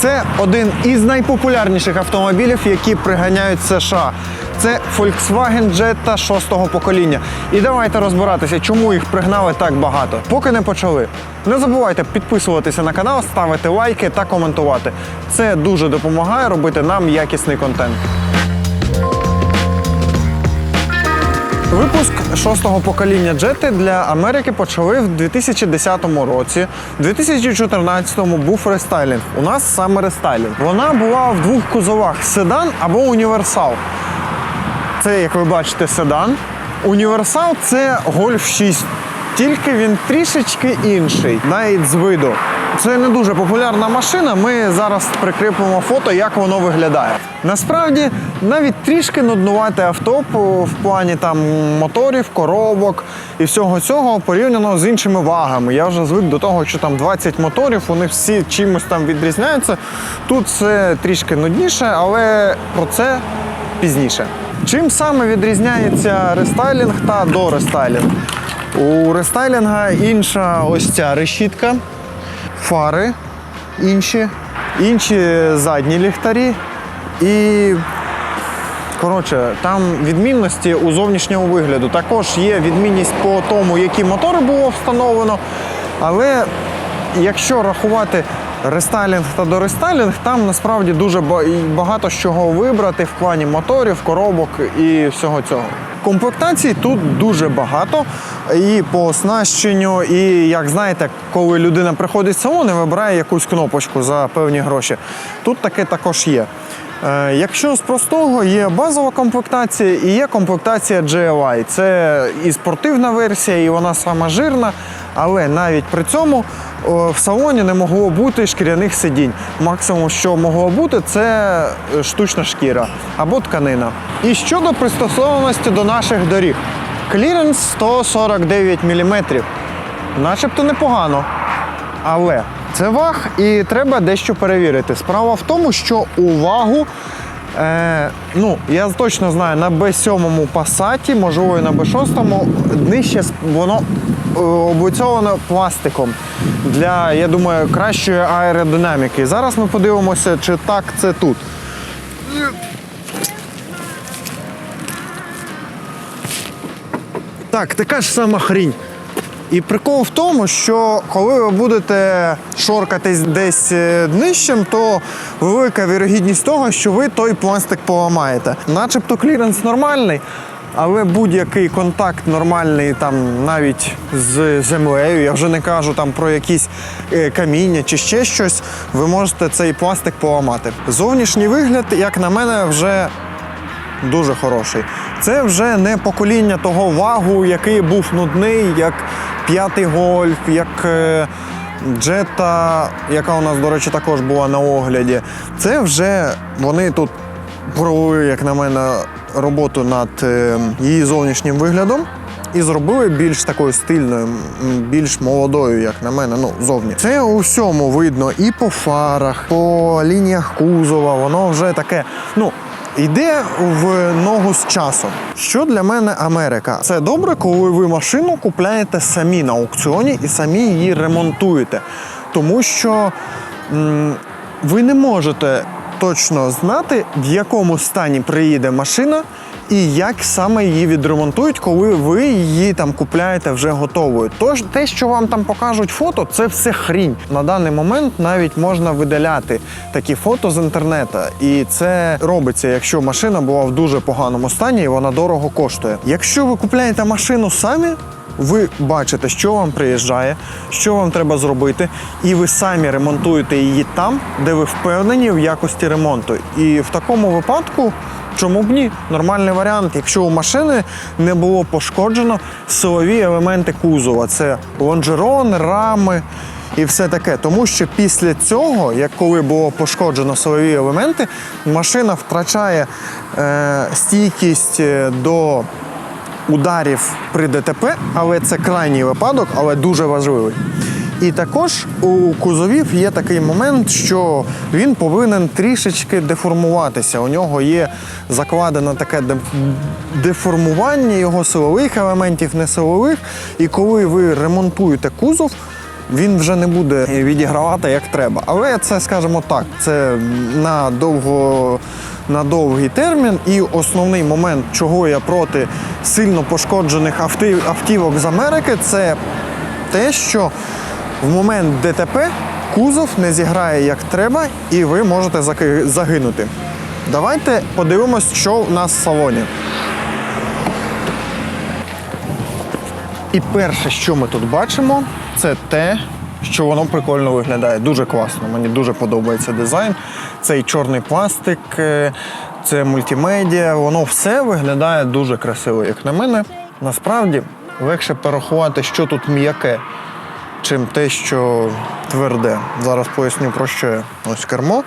Це один із найпопулярніших автомобілів, які приганяють США. Це Volkswagen Jetta 6-го покоління. І давайте розбиратися, чому їх пригнали так багато. Поки не почали. Не забувайте підписуватися на канал, ставити лайки та коментувати. Це дуже допомагає робити нам якісний контент. Випуск шостого покоління джети для Америки почали в 2010 році. У 2014 був рестайлінг. У нас саме рестайлінг. Вона була в двох кузовах: седан або універсал. Це, як ви бачите, седан. Універсал це Golf 6. Тільки він трішечки інший, навіть з виду. Це не дуже популярна машина. Ми зараз прикріпимо фото, як воно виглядає. Насправді, навіть трішки нуднувате авто в плані там моторів, коробок і всього цього порівняно з іншими вагами. Я вже звик до того, що там 20 моторів, вони всі чимось там відрізняються. Тут це трішки нудніше, але про це пізніше. Чим саме відрізняється рестайлінг та дорестайлінг? У рестайлінга інша ось ця решітка, фари інші, інші задні ліхтарі і Коротше, там відмінності у зовнішньому вигляду. Також є відмінність по тому, які мотори було встановлено. Але якщо рахувати рестайлінг та дорестайлінг, там насправді дуже багато чого вибрати в плані моторів, коробок і всього цього. Комплектацій тут дуже багато і по оснащенню, і як знаєте, коли людина приходить в салон і вибирає якусь кнопочку за певні гроші. Тут таке також є. Е, Якщо з простого є базова комплектація і є комплектація GLI. Це і спортивна версія, і вона сама жирна, але навіть при цьому в салоні не могло бути шкіряних сидінь. Максимум, що могло бути, це е, штучна шкіра або тканина. І щодо пристосованості до наших доріг, кліренс 149 мм. Начебто непогано. Але це ваг, і треба дещо перевірити. Справа в тому, що у вагу, е, ну, я точно знаю, на B7 пасаті, можливо, і на B6 днище воно е, облицьовано пластиком для, я думаю, кращої аеродинаміки. Зараз ми подивимося, чи так це тут. Так, така ж сама хрінь. І прикол в тому, що коли ви будете шоркатись десь е, днищем, то велика вірогідність того, що ви той пластик поламаєте. Начебто кліренс нормальний, але будь-який контакт нормальний, там навіть з землею, я вже не кажу там про якісь е, каміння чи ще щось, ви можете цей пластик поламати. Зовнішній вигляд, як на мене, вже дуже хороший. Це вже не покоління того вагу, який був нудний, як п'ятий гольф, як е, джета, яка у нас, до речі, також була на огляді. Це вже вони тут провели, як на мене, роботу над е, її зовнішнім виглядом. І зробили більш такою стильною, більш молодою, як на мене, ну зовні. Це у всьому видно і по фарах, по лініях кузова. Воно вже таке. Ну йде в ногу з часом. Що для мене Америка? Це добре, коли ви машину купляєте самі на аукціоні і самі її ремонтуєте. Тому що м, ви не можете точно знати, в якому стані приїде машина. І як саме її відремонтують, коли ви її там купляєте вже готовою. Тож те, що вам там покажуть фото, це все хрінь. На даний момент навіть можна видаляти такі фото з інтернету. І це робиться, якщо машина була в дуже поганому стані і вона дорого коштує. Якщо ви купляєте машину самі, ви бачите, що вам приїжджає, що вам треба зробити, і ви самі ремонтуєте її там, де ви впевнені в якості ремонту. І в такому випадку. Чому б ні? Нормальний варіант. Якщо у машини не було пошкоджено силові елементи кузова, це лонжерон, рами і все таке. Тому що після цього, як коли було пошкоджено силові елементи, машина втрачає е, стійкість е, до ударів при ДТП, але це крайній випадок, але дуже важливий. І також у кузовів є такий момент, що він повинен трішечки деформуватися. У нього є закладено таке деформування його силових елементів, не силових. І коли ви ремонтуєте кузов, він вже не буде відігравати як треба. Але це, скажімо так, це на довго. На довгий термін, і основний момент, чого я проти сильно пошкоджених автівок з Америки, це те, що в момент ДТП кузов не зіграє як треба, і ви можете загинути. Давайте подивимось, що в нас в салоні. І перше, що ми тут бачимо, це те, що воно прикольно виглядає. Дуже класно. Мені дуже подобається дизайн. Цей чорний пластик, е, це мультимедіа. Воно все виглядає дуже красиво, як на мене. Насправді легше порахувати, що тут м'яке, чим те, що тверде. Зараз поясню про що. Ось кермо.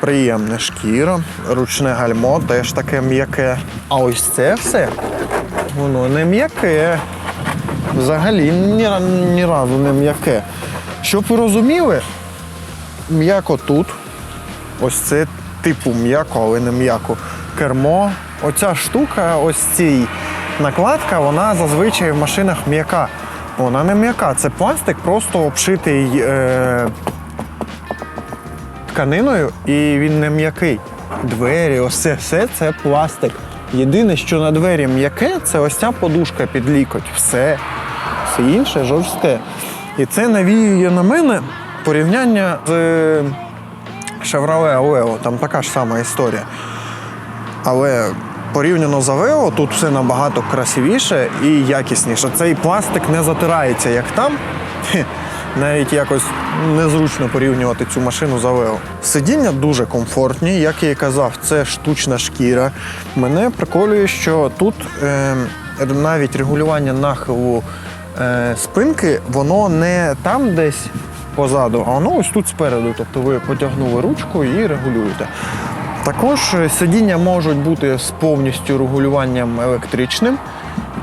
Приємне шкіра, ручне гальмо теж таке м'яке. А ось це все, воно не м'яке. Взагалі ні, ні разу не м'яке. Щоб ви розуміли, м'яко тут. Ось це типу м'яко, але не м'яко. Кермо. Оця штука, ось цій накладка, вона зазвичай в машинах м'яка. Вона не м'яка. Це пластик, просто обшитий е, тканиною, і він не м'який. Двері, ось це все це пластик. Єдине, що на двері м'яке, це ось ця подушка під лікоть. Все. Все інше жорстке. І це навіює на мене порівняння з Chevrolet Aveo. Там така ж сама історія. Але порівняно з Aveo, тут все набагато красивіше і якісніше. Цей пластик не затирається, як там. Навіть якось незручно порівнювати цю машину з Aveo. Сидіння дуже комфортні, як я і казав, це штучна шкіра. Мене приколює, що тут е, навіть регулювання нахилу е, спинки, воно не там десь позаду, а воно ось тут спереду. Тобто ви потягнули ручку і регулюєте. Також е, сидіння можуть бути з повністю регулюванням електричним.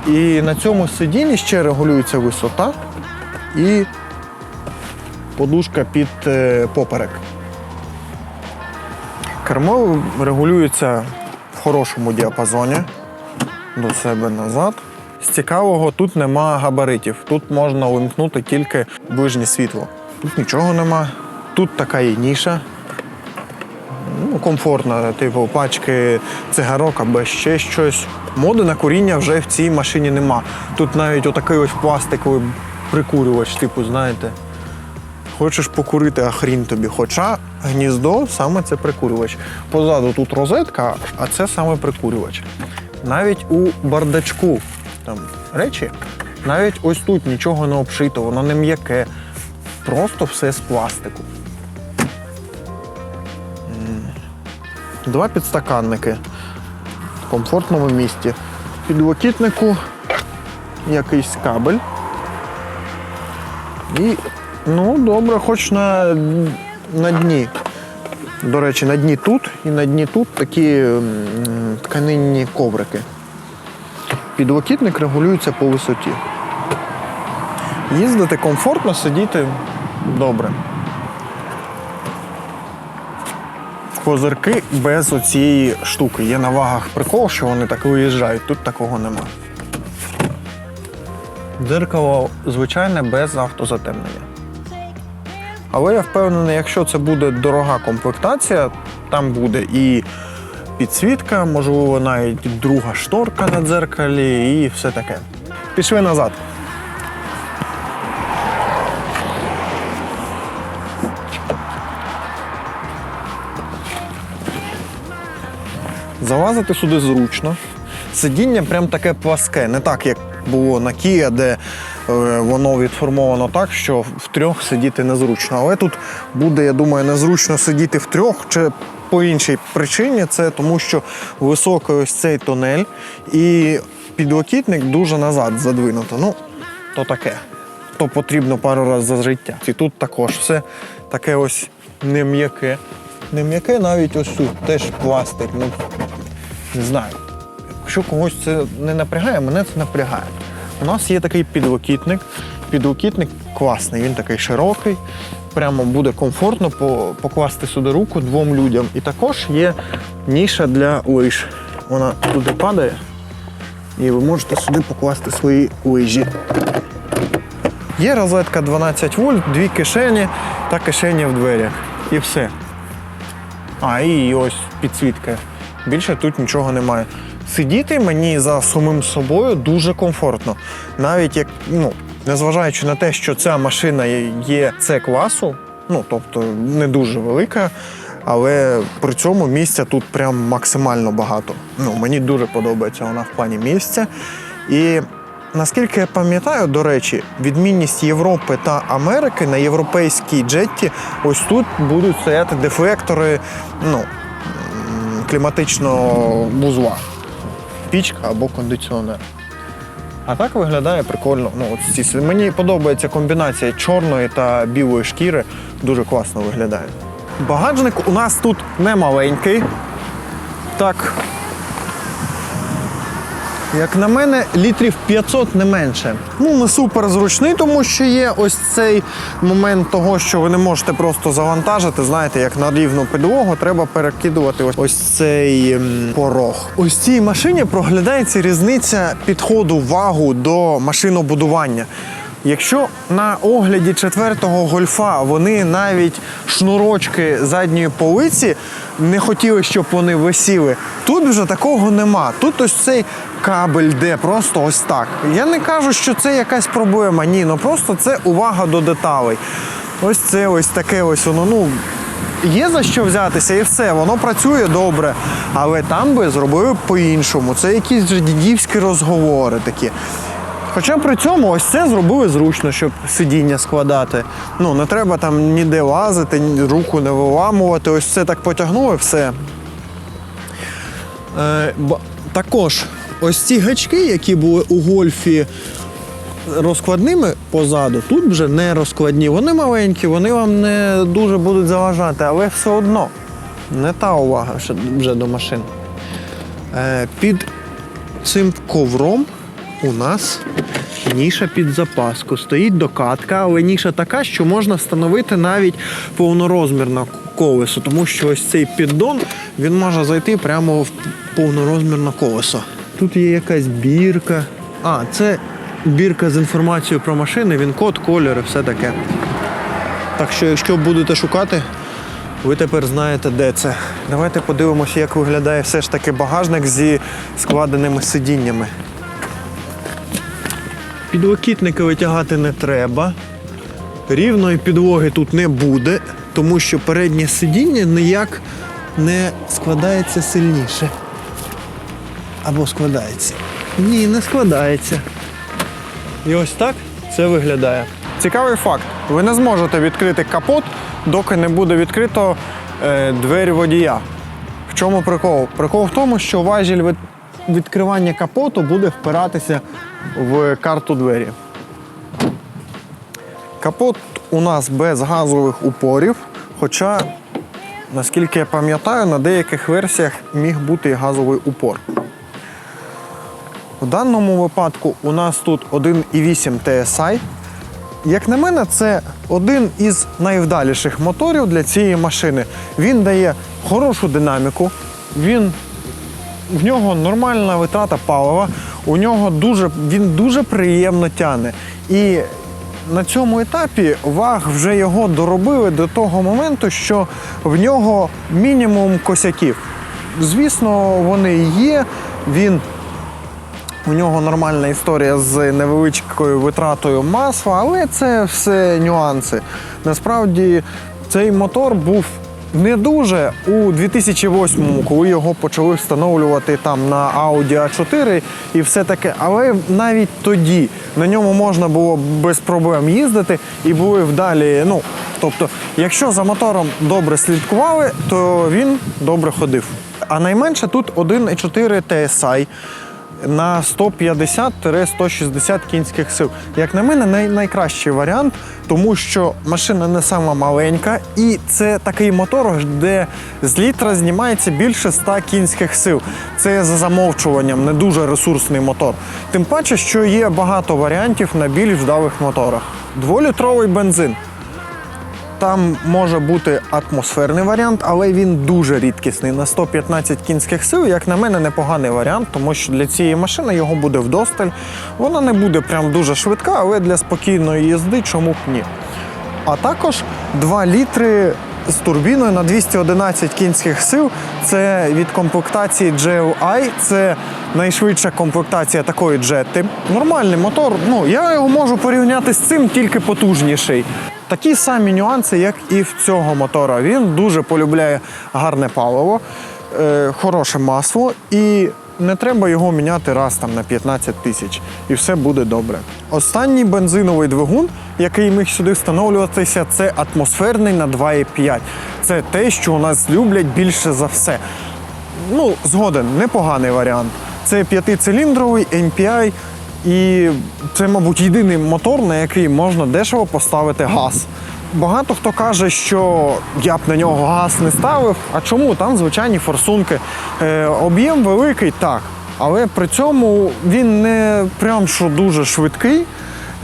І на цьому сидінні ще регулюється висота і подушка під е, поперек. Кермо регулюється в хорошому діапазоні до себе назад. З цікавого тут нема габаритів. Тут можна увімкнути тільки ближнє світло. Тут нічого нема. Тут така є ніша. Ну, комфортна, типу пачки цигарок або ще щось. Моди на куріння вже в цій машині нема. Тут навіть отакий ось пластиковий прикурювач, типу, знаєте. Хочеш покурити, а хрін тобі. Хоча гніздо саме це прикурювач. Позаду тут розетка, а це саме прикурювач. Навіть у бардачку там речі, навіть ось тут нічого не обшито, воно не м'яке. Просто все з пластику. Два підстаканники в комфортному місці. Підлокітнику якийсь кабель. І, ну, добре, хоч на, на дні. До речі, на дні тут і на дні тут такі тканинні коврики. Підлокітник регулюється по висоті. Їздити комфортно, сидіти добре. Козирки без оцієї штуки. Є на вагах прикол, що вони так виїжджають, тут такого нема. Дзеркало звичайне без автозатемнення. Але я впевнений, якщо це буде дорога комплектація, там буде і підсвітка, можливо, навіть друга шторка на дзеркалі і все таке. Пішли назад. Залазити сюди зручно. Сидіння прям таке пласке, не так, як було на Kia, де е, воно відформовано так, що втрьох сидіти незручно. Але тут буде, я думаю, незручно сидіти втрьох чи по іншій причині. Це тому, що високий ось цей тунель і підлокітник дуже назад задвинуто. Ну, то таке. То потрібно пару разів за життя. І тут також все таке ось не м'яке. Не м'яке навіть ось тут теж пластик. Ну, не знаю. Якщо когось це не напрягає, мене це напрягає. У нас є такий підлокітник. Підлокітник класний, він такий широкий. Прямо буде комфортно покласти сюди руку двом людям. І також є ніша для лиж. Вона туди падає, і ви можете сюди покласти свої лижі. Є розетка 12 вольт, дві кишені та кишені в дверях. І все. А, і ось підсвітка. Більше тут нічого немає. Сидіти мені за самим собою дуже комфортно. Навіть як, ну, незважаючи на те, що ця машина є С класу, ну тобто не дуже велика, але при цьому місця тут прям максимально багато. Ну, мені дуже подобається вона в плані місця. І наскільки я пам'ятаю, до речі, відмінність Європи та Америки на європейській джетті, ось тут будуть стояти дефлектори ну, кліматичного вузла. Пічка або кондиціонер. А так виглядає прикольно. Ну, от ці, мені подобається комбінація чорної та білої шкіри. Дуже класно виглядає. Багажник у нас тут не маленький. Так. Як на мене, літрів 500 не менше. Ну, не супер зручний, тому що є ось цей момент того, що ви не можете просто завантажити. Знаєте, як на рівну підлогу, треба перекидувати ось, ось цей ем, порог. Ось цій машині проглядається різниця підходу вагу до машинобудування. Якщо на огляді четвертого гольфа вони навіть шнурочки задньої полиці не хотіли, щоб вони висіли, тут вже такого нема. Тут ось цей кабель де просто ось так. Я не кажу, що це якась проблема. Ні, ну просто це увага до деталей. Ось це ось таке ось воно. Ну є за що взятися, і все, воно працює добре. Але там би зробили по-іншому. Це якісь дідівські розговори такі. Хоча при цьому ось це зробили зручно, щоб сидіння складати. Ну, не треба там ніде лазити, руку не виламувати. Ось це так потягнули, все. Е, також ось ці гачки, які були у гольфі розкладними позаду, тут вже не розкладні. Вони маленькі, вони вам не дуже будуть заважати, але все одно не та увага вже до машин. Е, під цим ковром у нас ніша під запаску. Стоїть докатка, але ніша така, що можна встановити навіть повнорозмірне колесо, тому що ось цей піддон він може зайти прямо в повнорозмірне колесо. Тут є якась бірка. А, це бірка з інформацією про машини, він код, кольори, все таке. Так що, якщо будете шукати, ви тепер знаєте, де це. Давайте подивимося, як виглядає все ж таки багажник зі складеними сидіннями. Підлокітники витягати не треба. Рівної підлоги тут не буде, тому що переднє сидіння ніяк не складається сильніше. Або складається. Ні, не складається. І ось так це виглядає. Цікавий факт: ви не зможете відкрити капот, доки не буде відкрито е, двері водія. В чому прикол? Прикол в тому, що важіль від- відкривання капоту буде впиратися в карту двері. Капот у нас без газових упорів, хоча, наскільки я пам'ятаю, на деяких версіях міг бути і газовий упор. В даному випадку у нас тут 1,8 TSI. Як на мене, це один із найвдаліших моторів для цієї машини. Він дає хорошу динаміку, він, в нього нормальна витрата палива, у нього дуже, він дуже приємно тяне. І на цьому етапі ваг вже його доробили до того моменту, що в нього мінімум косяків. Звісно, вони є. Він у нього нормальна історія з невеличкою витратою масла, але це все нюанси. Насправді цей мотор був не дуже у 2008-му, коли його почали встановлювати там на Audi A4 і все таке. Але навіть тоді на ньому можна було без проблем їздити і були вдалі. Ну, тобто, якщо за мотором добре слідкували, то він добре ходив. А найменше тут 1,4 TSI на 150-160 кінських сил. Як на мене, най- найкращий варіант, тому що машина не сама маленька, і це такий мотор, де з літра знімається більше 100 кінських сил. Це за замовчуванням, не дуже ресурсний мотор. Тим паче, що є багато варіантів на більш вдалих моторах. Дволітровий бензин. Там може бути атмосферний варіант, але він дуже рідкісний. На 115 кінських сил, як на мене, непоганий варіант, тому що для цієї машини його буде вдосталь. Вона не буде прям дуже швидка, але для спокійної їзди чому б ні. А також 2 літри з турбіною на 211 кінських сил. Це від комплектації GLI, це найшвидша комплектація такої джетти. Нормальний мотор. Ну я його можу порівняти з цим, тільки потужніший. Такі самі нюанси, як і в цього мотора. Він дуже полюбляє гарне паливо, е, хороше масло і не треба його міняти раз там на 15 тисяч, і все буде добре. Останній бензиновий двигун, який міг сюди встановлюватися, це атмосферний на 2,5. Це те, що у нас люблять більше за все. Ну, згоден, непоганий варіант. Це п'ятициліндровий MPI, і це, мабуть, єдиний мотор, на який можна дешево поставити газ. Багато хто каже, що я б на нього газ не ставив. А чому? Там звичайні форсунки. Е, об'єм великий, так. Але при цьому він не прям що дуже швидкий.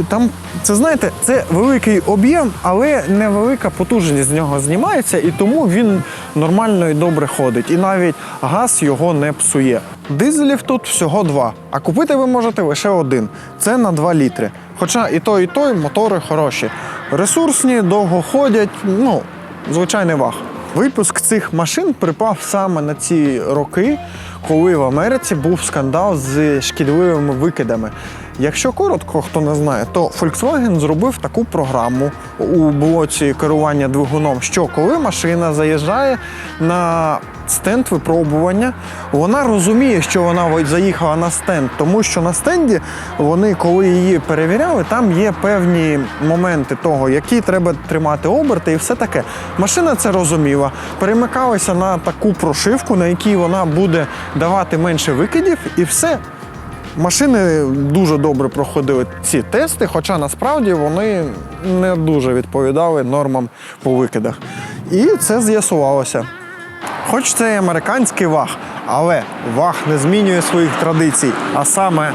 Там, це знаєте, це великий об'єм, але невелика потужність з нього знімається, і тому він нормально і добре ходить. І навіть газ його не псує. Дизелів тут всього два, а купити ви можете лише один. Це на 2 літри. Хоча і той, і той мотори хороші. Ресурсні, довго ходять, ну, звичайний ваг. Випуск цих машин припав саме на ці роки, коли в Америці був скандал з шкідливими викидами. Якщо коротко, хто не знає, то Volkswagen зробив таку програму у блоці керування двигуном, що коли машина заїжджає на стенд випробування, вона розуміє, що вона заїхала на стенд, тому що на стенді вони, коли її перевіряли, там є певні моменти того, які треба тримати оберти і все таке. Машина це розуміла, перемикалася на таку прошивку, на якій вона буде давати менше викидів, і все. Машини дуже добре проходили ці тести, хоча насправді вони не дуже відповідали нормам по викидах. І це з'ясувалося. Хоч це і американський ваг, але ваг не змінює своїх традицій, а саме.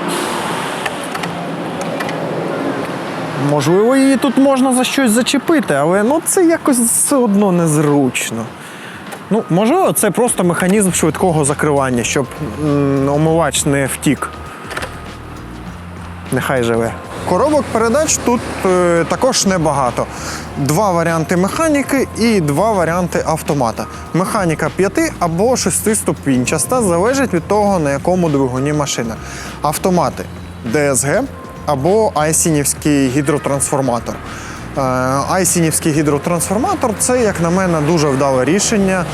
Можливо, її тут можна за щось зачепити, але ну це якось все одно незручно. Ну, можливо, це просто механізм швидкого закривання, щоб м, омивач не втік. Нехай живе. Коробок передач тут е, також небагато. Два варіанти механіки і два варіанти автомата. Механіка 5 або 6 ступінчаста, залежить від того, на якому двигуні машина. Автомати DSG або айсінівський гідротрансформатор. Е, Айсінівський гідротрансформатор це, як на мене, дуже вдале рішення.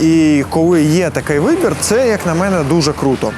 І коли є такий вибір, це, як на мене, дуже круто.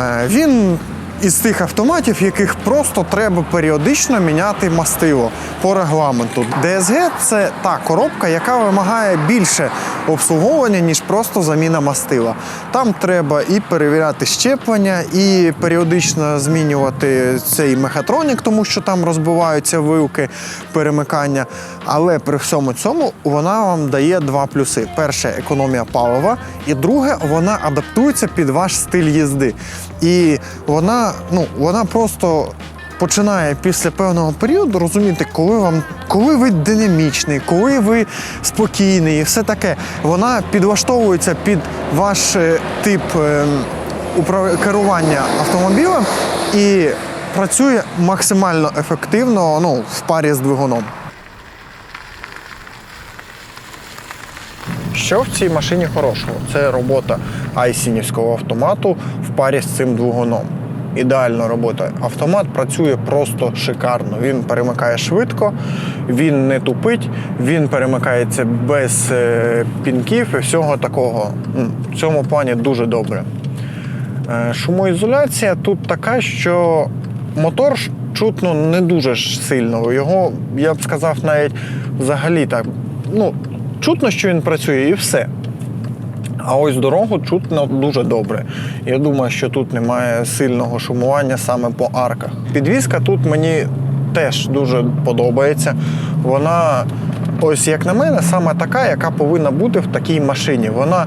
Е, Він із тих автоматів, яких просто треба періодично міняти мастило по регламенту. DSG – це та коробка, яка вимагає більше обслуговування, ніж просто заміна мастила. Там треба і перевіряти щеплення, і періодично змінювати цей мехатронік, тому що там розбиваються вилки перемикання. Але при всьому цьому вона вам дає два плюси: перше економія палива, і друге, вона адаптується під ваш стиль їзди. І вона, ну, вона просто починає після певного періоду розуміти, коли вам, коли ви динамічний, коли ви спокійний, і все таке. Вона підлаштовується під ваш е, тип е, керування автомобілем і працює максимально ефективно ну, в парі з двигуном. Що в цій машині хорошого? Це робота айсінівського автомату в парі з цим двигуном. Ідеальна робота. Автомат працює просто шикарно. Він перемикає швидко, він не тупить, він перемикається без е, пінків і всього такого. В цьому плані дуже добре. Е, Шумоізоляція тут така, що мотор чутно не дуже сильно. Його, я б сказав, навіть взагалі так. Ну, чутно, що він працює, і все. А ось дорогу чутно дуже добре. Я думаю, що тут немає сильного шумування саме по арках. Підвізка тут мені теж дуже подобається. Вона, ось як на мене, саме така, яка повинна бути в такій машині. Вона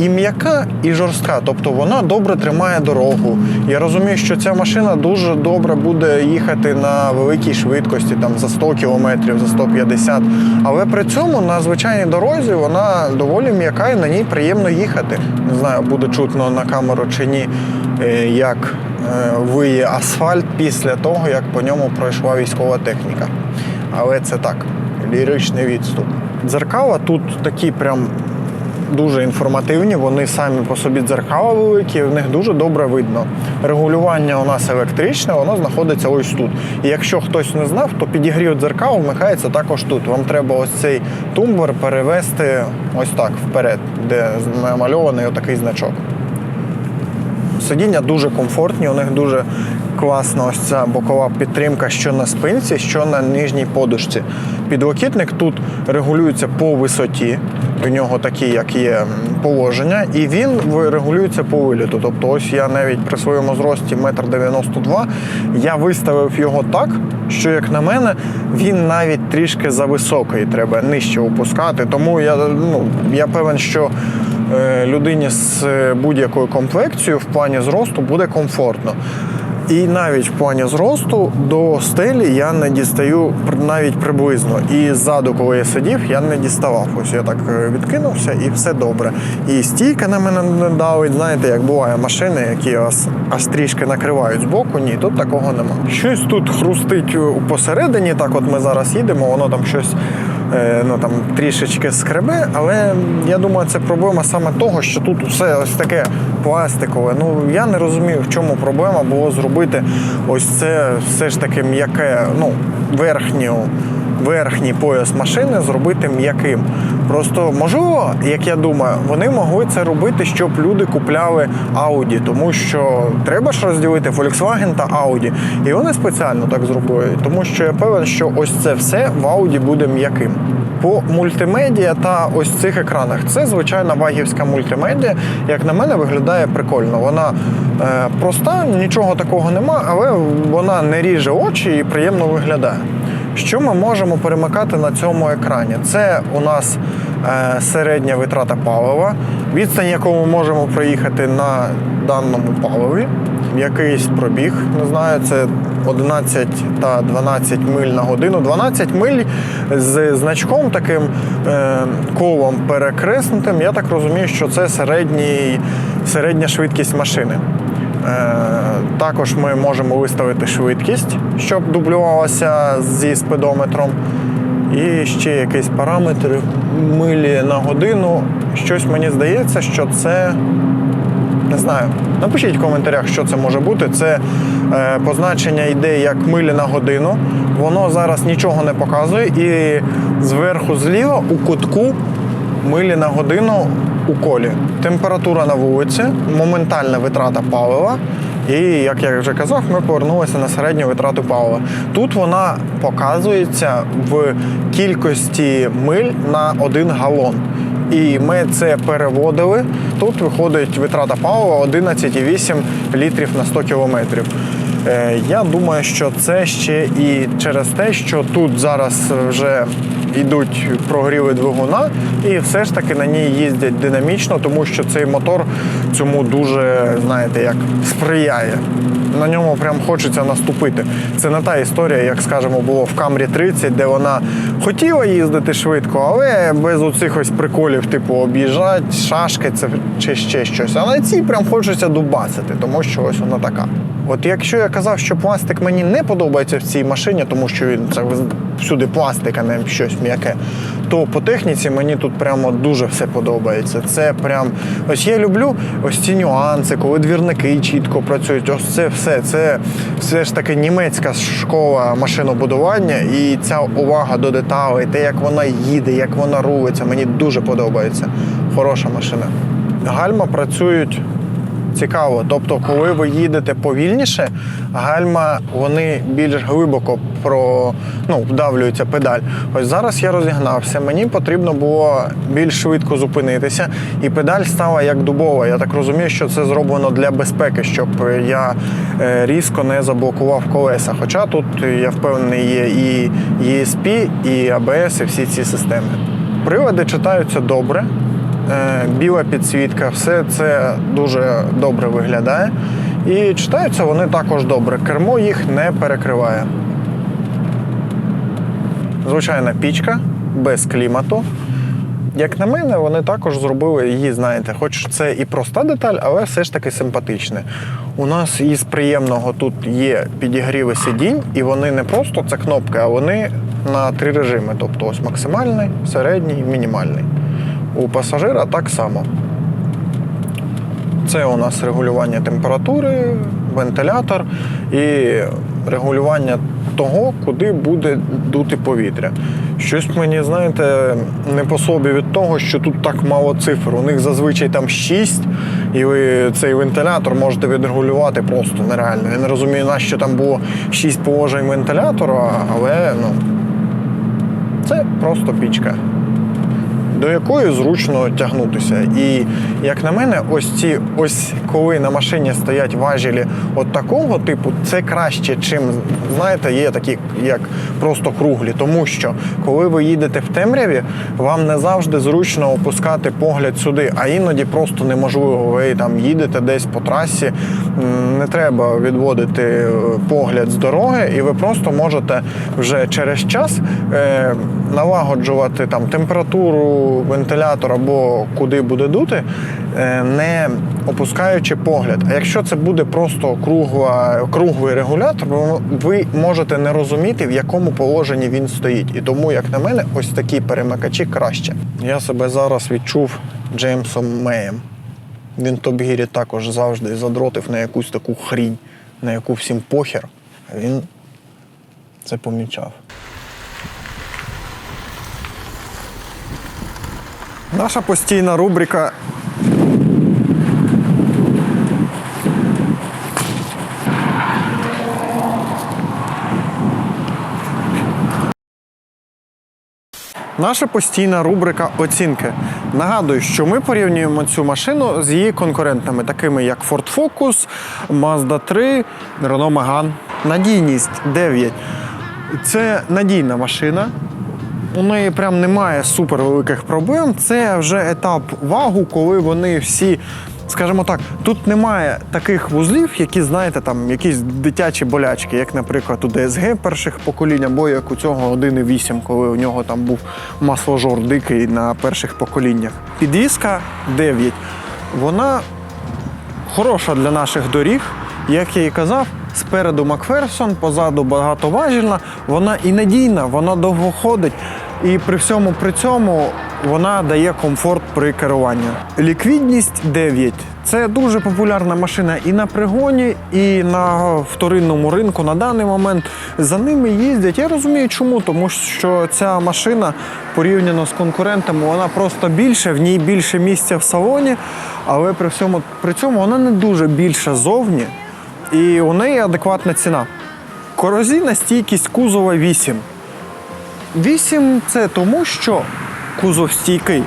і м'яка, і жорстка. Тобто вона добре тримає дорогу. Я розумію, що ця машина дуже добре буде їхати на великій швидкості, там за 100 км, за 150 Але при цьому на звичайній дорозі вона доволі м'яка і на ній приємно їхати. Не знаю, буде чутно на камеру чи ні, е, як е, виє асфальт після того, як по ньому пройшла військова техніка. Але це так, ліричний відступ. Дзеркала тут такі прям дуже інформативні, вони самі по собі дзеркала великі, в них дуже добре видно. Регулювання у нас електричне, воно знаходиться ось тут. І якщо хтось не знав, то підігрів дзеркал вмикається також тут. Вам треба ось цей тумблер перевести ось так вперед, де намальований отакий значок. Сидіння дуже комфортні, у них дуже класна ось ця бокова підтримка, що на спинці, що на нижній подушці. Підлокітник тут регулюється по висоті, у нього такі, як є положення, і він регулюється по виліту. Тобто, ось я навіть при своєму зрості 1,92 м, я виставив його так, що, як на мене, він навіть трішки зависокий, треба нижче опускати. Тому я, ну, я певен, що е, людині з е, будь-якою комплекцією в плані зросту буде комфортно. І навіть в плані зросту до стелі я не дістаю навіть приблизно. І ззаду, коли я сидів, я не діставав. Ось я так е, відкинувся і все добре. І стійка на мене не давить. Знаєте, як буває машини, які вас аж трішки накривають збоку. Ні, тут такого нема. Щось тут хрустить посередині. Так, от ми зараз їдемо, воно там щось е, ну там трішечки скребе, але я думаю, це проблема саме того, що тут все ось таке пластикове. Ну я не розумію, в чому проблема було зробити ось це все ж таки м'яке, ну верхню. Верхній пояс машини зробити м'яким. Просто можливо, як я думаю, вони могли це робити, щоб люди купляли Audi, тому що треба ж розділити Volkswagen та Audi. І вони спеціально так зробили, тому що я певен, що ось це все в Audi буде м'яким. По мультимедіа та ось цих екранах це звичайна вагівська мультимедіа. Як на мене, виглядає прикольно. Вона е, проста, нічого такого нема, але вона не ріже очі і приємно виглядає. Що ми можемо перемикати на цьому екрані? Це у нас е, середня витрата палива, відстань, яку ми можемо проїхати на даному паливі, якийсь пробіг, не знаю, це 11 та 12 миль на годину. 12 миль з значком таким е, колом перекреснутим. Я так розумію, що це середній, середня швидкість машини. Також ми можемо виставити швидкість, щоб дублювалася зі спидометром. І ще якийсь параметр милі на годину. Щось мені здається, що це. Не знаю. Напишіть в коментарях, що це може бути. Це е, позначення йде як милі на годину. Воно зараз нічого не показує. І зверху зліва у кутку милі на годину у колі. Температура на вулиці, моментальна витрата палива. І, як я вже казав, ми повернулися на середню витрату палива. Тут вона показується в кількості миль на один галон. І ми це переводили. Тут виходить витрата палива 11,8 літрів на 100 кілометрів. Е, Я думаю, що це ще і через те, що тут зараз вже йдуть прогріви двигуна, і все ж таки на ній їздять динамічно, тому що цей мотор цьому дуже, знаєте, як сприяє. На ньому прям хочеться наступити. Це не та історія, як скажемо, було в Камрі 30, де вона хотіла їздити швидко, але без оцих ось приколів, типу об'їжджати, шашки це чи ще щось. А на цій прям хочеться дубасити, тому що ось вона така. От якщо я казав, що пластик мені не подобається в цій машині, тому що він це всюди пластик, а не щось м'яке, то по техніці мені тут прямо дуже все подобається. Це прям ось я люблю ось ці нюанси, коли двірники чітко працюють. Ось це все. Це все ж таки німецька школа машинобудування, і ця увага до деталей, те, як вона їде, як вона рулиться, мені дуже подобається. Хороша машина. Гальма працюють цікаво. Тобто, коли ви їдете повільніше, гальма вони більш глибоко про ну, вдавлюються педаль. Ось зараз я розігнався. Мені потрібно було більш швидко зупинитися, і педаль стала як дубова. Я так розумію, що це зроблено для безпеки, щоб я е, різко не заблокував колеса. Хоча тут я впевнений є і ESP, і ABS, і всі ці системи. Приводи читаються добре. Е, біла підсвітка, все це дуже добре виглядає. І читаються вони також добре. Кермо їх не перекриває. Звичайна пічка без клімату. Як на мене, вони також зробили її, знаєте, хоч це і проста деталь, але все ж таки симпатичне. У нас із приємного тут є підігріви сидінь, і вони не просто це кнопки, а вони на три режими. Тобто ось максимальний, середній, мінімальний. У пасажира так само. Це у нас регулювання температури, вентилятор і регулювання того, куди буде дути повітря. Щось мені, знаєте, не по собі від того, що тут так мало цифр. У них зазвичай там 6, і ви цей вентилятор можете відрегулювати просто нереально. Я не розумію, нащо там було 6 положень вентилятора, але ну, це просто пічка до якої зручно тягнутися. І як на мене, ось ці ось коли на машині стоять важелі от такого типу, це краще, чим знаєте, є такі як просто круглі. Тому що коли ви їдете в темряві, вам не завжди зручно опускати погляд сюди, а іноді просто неможливо. Ви там їдете десь по трасі, не треба відводити е, погляд з дороги, і ви просто можете вже через час е, налагоджувати там температуру, вентилятор або куди буде дути, е, не опускаючи погляд. А якщо це буде просто кругла, круглий регулятор, ви- можете не розуміти, в якому положенні він стоїть. І тому, як на мене, ось такі перемикачі краще. Я себе зараз відчув Джеймсом Меєм. Він в Топ-Гірі також завжди задротив на якусь таку хрінь, на яку всім похер. Він це помічав. Наша постійна рубрика. Наша постійна рубрика оцінки. Нагадую, що ми порівнюємо цю машину з її конкурентами, такими як Ford Focus, Mazda 3, Renault Megane. Надійність 9. Це надійна машина. У неї прям немає супервеликих проблем. Це вже етап вагу, коли вони всі, скажімо так, тут немає таких вузлів, які, знаєте, там якісь дитячі болячки, як, наприклад, у DSG перших поколінь, або як у цього 1.8, коли у нього там був масложор дикий на перших поколіннях. Підвізка 9. Вона хороша для наших доріг. Як я і казав, спереду Макферсон, позаду багатоважільна, вона і надійна, вона довго ходить. І при всьому при цьому вона дає комфорт при керуванні. Ліквідність 9. Це дуже популярна машина і на пригоні, і на вторинному ринку на даний момент. За ними їздять. Я розумію, чому, тому що ця машина порівняно з конкурентами, вона просто більше, в ній більше місця в салоні, але при всьому при цьому вона не дуже більша зовні, і у неї адекватна ціна. Корозійна стійкість кузова 8. 8 це тому, що кузов стійкий.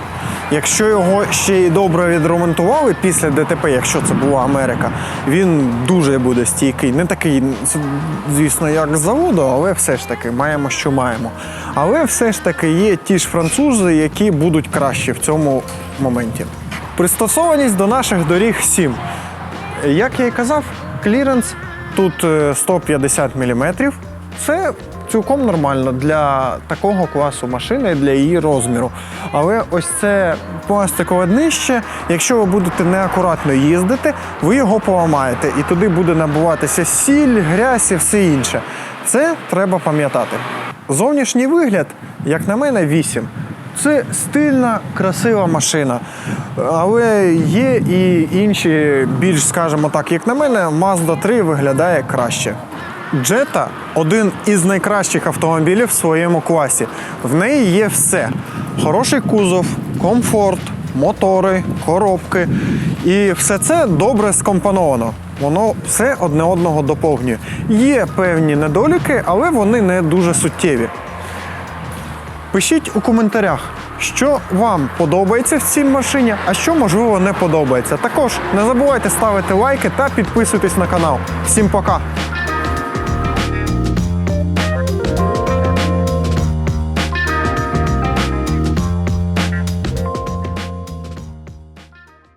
Якщо його ще й добре відремонтували після ДТП, якщо це була Америка, він дуже буде стійкий. Не такий, звісно, як з заводу, але все ж таки маємо, що маємо. Але все ж таки є ті ж французи, які будуть кращі в цьому моменті. Пристосованість до наших доріг 7. Як я і казав, кліренс тут е, 150 мм. Це цілком нормально для такого класу машини, для її розміру. Але ось це пластикове днище, якщо ви будете неакуратно їздити, ви його поламаєте і туди буде набуватися сіль, грязь і все інше. Це треба пам'ятати. Зовнішній вигляд, як на мене, 8. Це стильна, красива машина. Але є і інші, більш, скажімо так, як на мене, Mazda 3 виглядає краще. Jetta – один із найкращих автомобілів в своєму класі. В неї є все: хороший кузов, комфорт, мотори, коробки. І все це добре скомпоновано. Воно все одне одного доповнює. Є певні недоліки, але вони не дуже суттєві. Пишіть у коментарях, що вам подобається в цій машині, а що можливо не подобається. Також не забувайте ставити лайки та підписуйтесь на канал. Всім пока!